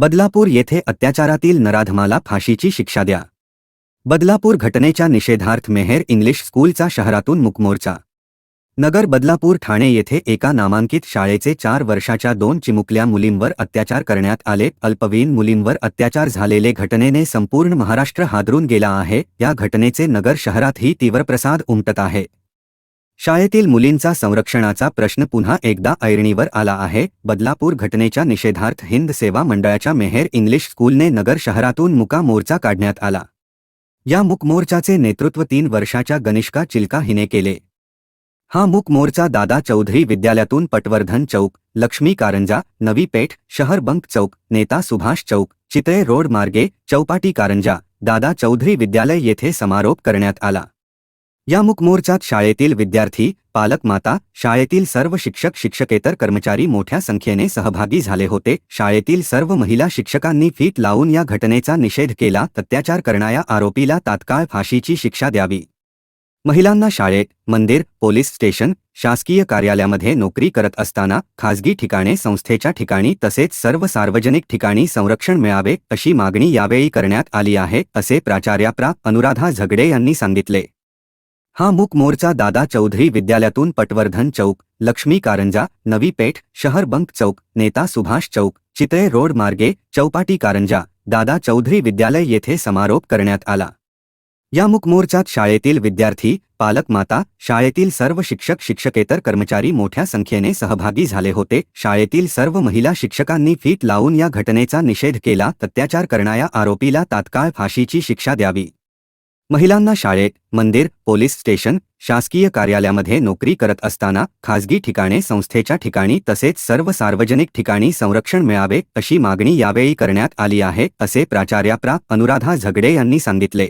बदलापूर येथे अत्याचारातील नराधमाला फाशीची शिक्षा द्या. बदलापूर घटनेच्या निषेधार्थ मेहेर इंग्लिश स्कूलचा शहरातून मुकमोर्चा. नगर बदलापूर ठाणे येथे एका नामांकित शाळेचे चार वर्षाच्या दोन चिमुकल्या मुलींवर अत्याचार करण्यात आले. अल्पवयीन मुलींवर अत्याचार झालेले घटनेने संपूर्ण महाराष्ट्र हादरून गेला आहे. या घटनेचे नगर शहरातही तीव्र प्रसाद उमटत आहे. शाळेतील मुलींचा संरक्षणाचा प्रश्न पुन्हा एकदा ऐरणीवर आला आहे. बदलापूर घटनेच्या निषेधार्थ हिंद सेवा मंडळाच्या मेहेर इंग्लिश स्कूलने नगर शहरातून मुका मोर्चा काढण्यात आला. या मुक मोर्चाचे नेतृत्व तीन वर्षाच्या गनिष्का चिल्का हिने केले. हा मुक मोर्चा दादा चौधरी विद्यालयातून पटवर्धन चौक लक्ष्मी कारंजा नवी पेठ शहर बंक चौक नेता सुभाष चौक चितळे रोड मार्गे चौपाटी कारंजा दादा चौधरी विद्यालय येथे समारोप करण्यात आला. या मुक मोर्चात शाळेतील विद्यार्थी पालक माता शाळेतील सर्व शिक्षक शिक्षकेतर कर्मचारी मोठ्या संख्येने सहभागी झाले होते. शाळेतील सर्व महिला शिक्षकांनी फीत लावून या घटनेचा निषेध केला. अत्याचार करणाऱ्या आरोपीला तात्काळ फाशीची शिक्षा द्यावी. महिलांना शाळेत मंदिर पोलीस स्टेशन शासकीय कार्यालयामध्ये नोकरी करत असताना खासगी ठिकाणे संस्थेच्या ठिकाणी तसेच सर्व सार्वजनिक ठिकाणी संरक्षण मिळावे अशी मागणी यावेळी करण्यात आली आहे असे प्राचार्या प्रा अनुराधा झगडे यांनी सांगितले. हा मूक मोर्चा दादा चौधरी विद्यालयातून पटवर्धन चौक लक्ष्मी कारंजा नवी पेठ शहर बंक चौक नेता सुभाष चौक चितळे रोड मार्गे चौपाटी कारंजा दादा चौधरी विद्यालय येथे समारोप करण्यात आला. या मुकमोर्चात शाळेतील विद्यार्थी पालक माता शाळेतील सर्व शिक्षक शिक्षकेतर कर्मचारी मोठ्या संख्येने सहभागी झाले होते. शाळेतील सर्व महिला शिक्षकांनी फीत लावून या घटनेचा निषेध केला. अत्याचार करणाऱ्या आरोपीला तात्काळ फाशीची शिक्षा द्यावी. महिलांना शाळेत मंदिर पोलीस स्टेशन शासकीय कार्यालयामध्ये नोकरी करत असताना खासगी ठिकाणे संस्थेच्या ठिकाणी तसेच सर्व सार्वजनिक ठिकाणी संरक्षण मिळावे अशी मागणी यावेळी करण्यात आली आहे असे प्राचार्या प्रा अनुराधा झगडे यांनी सांगितले.